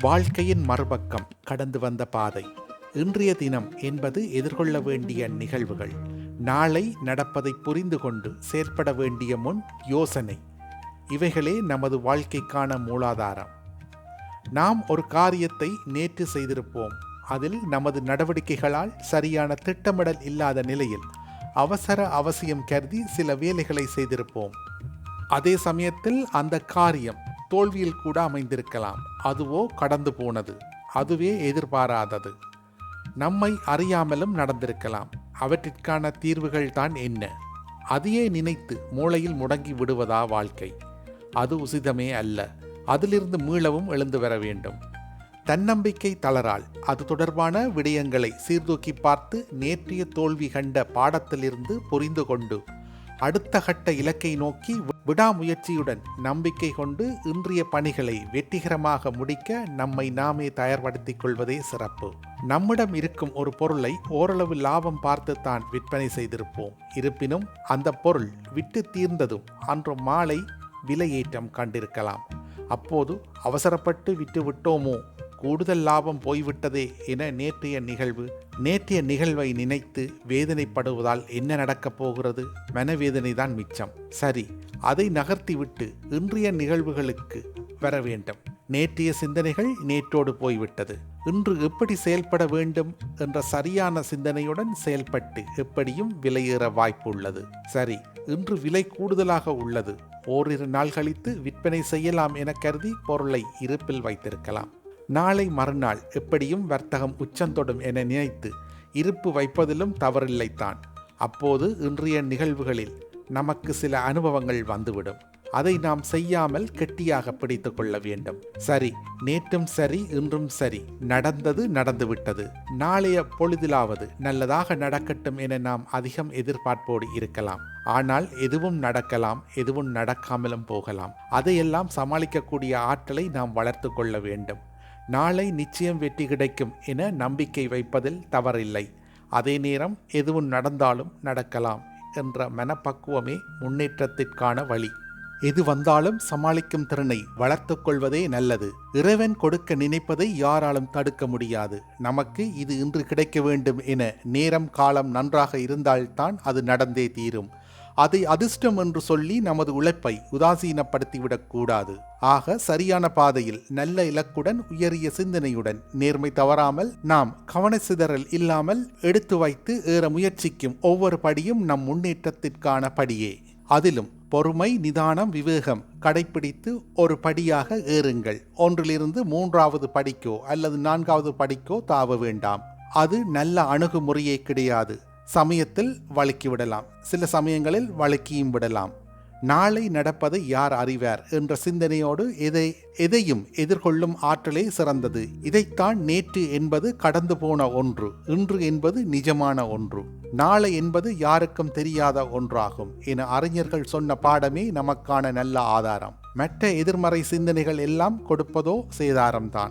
வாழ்க்கையின் மறுபக்கம் கடந்து வந்த பாதை. இன்றைய தினம் என்பது எதிர்கொள்ள வேண்டிய நிகழ்வுகள். நாளை நடப்பதை புரிந்து கொண்டு செயற்பட வேண்டிய முன் யோசனை. இவைகளே நமது வாழ்க்கைக்கான மூலாதாரம். நாம் ஒரு காரியத்தை நேற்று செய்திருப்போம். அதில் நமது நடவடிக்கைகளால் சரியான திட்டமிடல் இல்லாத நிலையில் அவசர அவசியம் கருதி சில வேலைகளை செய்திருப்போம். அதே சமயத்தில் அந்த காரியம் தோல்வியில் கூட அமைந்திருக்கலாம். அதுவோ கடந்து போனது. அதுவே எதிர்பாராதது. நம்மை அறியாமலும் நடந்திருக்கலாம். அவற்றிற்கான தீர்வுகள் தான் என்ன? அதையே நினைத்து மூளையில் முடங்கி விடுவதா வாழ்க்கை? அது உசிதமே அல்ல. அதிலிருந்து மீளவும் எழுந்து வர வேண்டும். தன்னம்பிக்கை தளரால் அது தொடர்பான விடயங்களை சீர்தூக்கி பார்த்து நேற்றைய தோல்வி கண்ட பாடத்திலிருந்து புரிந்து கொண்டு அடுத்த கட்ட இலக்கை நோக்கி விடாமுயற்சியுடன் நம்பிக்கை கொண்டு இன்றைய பணிகளை வெற்றிகரமாக முடிக்க நம்மை நாமே தயார்படுத்திக் கொள்வதே சிறப்பு. நம்மிடம் இருக்கும் ஒரு பொருளை ஓரளவு லாபம் பார்த்துத்தான் விற்பனை செய்திருப்போம். இருப்பினும் அந்த பொருள் விட்டு தீர்ந்ததும் அன்று மாலை விலையேற்றம் கண்டிருக்கலாம். அப்போது அவசரப்பட்டு விட்டு விட்டோமோ கூடுதல் லாபம் போய்விட்டதே என நேற்றைய நிகழ்வு. நேற்றைய நிகழ்வை நினைத்து வேதனைப்படுவதால் என்ன நடக்கப் போகிறது? மனவேதனை தான் மிச்சம். சரி அதை நகர்த்திவிட்டு இன்றைய நிகழ்வுகளுக்கு வர வேண்டும். நேற்றைய சிந்தனைகள் நேற்றோடு போய்விட்டது. இன்று எப்படி செயல்பட வேண்டும் என்ற சரியான சிந்தனையுடன் செயல்பட்டு எப்படியும் விலையேற வாய்ப்பு உள்ளது. சரி இன்று விலை கூடுதலாக உள்ளது. ஓரிரு நாள் கழித்து விற்பனை செய்யலாம் என கருதி பொருளை இருப்பில் வைத்திருக்கலாம். நாளை மறுநாள் எப்படியும் வர்த்தகம் உச்சந்தொடும் என நினைத்து இருப்பு வைப்பதிலும் தவறில்லைத்தான். அப்போது இன்றைய நிகழ்வுகளில் நமக்கு சில அனுபவங்கள் வந்துவிடும். அதை நாம் செய்யாமல் கெட்டியாக பிடித்து கொள்ள வேண்டும். சரி நேற்றும் சரி இன்றும் சரி. நடந்தது நடந்துவிட்டது. நாளைய பொழுதிலாவது நல்லதாக நடக்கட்டும் என நாம் அதிகம் எதிர்பார்ப்போடு இருக்கலாம். ஆனால் எதுவும் நடக்கலாம் எதுவும் நடக்காமலும் போகலாம். அதையெல்லாம் சமாளிக்கக்கூடிய ஆற்றலை நாம் வளர்த்து கொள்ள வேண்டும். நாளை நிச்சயம் வெற்றி கிடைக்கும் என நம்பிக்கை வைப்பதில் தவறில்லை. அதே நேரம் எதுவும் நடந்தாலும் நடக்கலாம் என்ற மனப்பக்குவமே முன்னேற்றத்திற்கான வழி. எது வந்தாலும் சமாளிக்கும் திறனை வளர்த்து கொள்வதே நல்லது. இறைவன் கொடுக்க நினைப்பதை யாராலும் தடுக்க முடியாது. நமக்கு இது இன்று கிடைக்க வேண்டும் என நேரம் காலம் நன்றாக இருந்தால்தான் அது நடந்தே தீரும். அதை அதிர்ஷ்டம் என்று சொல்லி நமது உழைப்பை உதாசீனப்படுத்திவிடக்கூடாது. ஆக சரியான பாதையில் நல்ல இலக்குடன் உயரிய சிந்தனையுடன் நேர்மை தவறாமல் நாம் கவனச்சிதறல் இல்லாமல் எடுத்து வைத்து ஏற முயற்சிக்கும் ஒவ்வொரு படியும் நம் முன்னேற்றத்திற்கான படியே. அதிலும் பொறுமை நிதானம் விவேகம் கடைபிடித்து ஒரு படியாக ஏறுங்கள். ஒன்றிலிருந்து மூன்றாவது படிக்கோ அல்லது நான்காவது படிக்கோ தாவ வேண்டாம். அது நல்ல அணுகுமுறையே கிடையாது. சமயத்தில் வழுக்கி விடலாம். சில சமயங்களில் வழுக்கியும் விடலாம். நாளை நடப்பதை யார் அறிவார் என்ற சிந்தனையோடு எதை எதையும் எதிர்கொள்ளும் ஆற்றலே சிறந்தது. இதைத்தான் நேற்று என்பது கடந்து போன ஒன்று இன்று என்பது நிஜமான ஒன்று. நாளை என்பது யாருக்கும் தெரியாத ஒன்றாகும் என அறிஞர்கள் சொன்ன பாடமே நமக்கான நல்ல ஆதாரம். மற்ற எதிர்மறை சிந்தனைகள் எல்லாம் கொடுப்பதோ சேதாரம்தான்.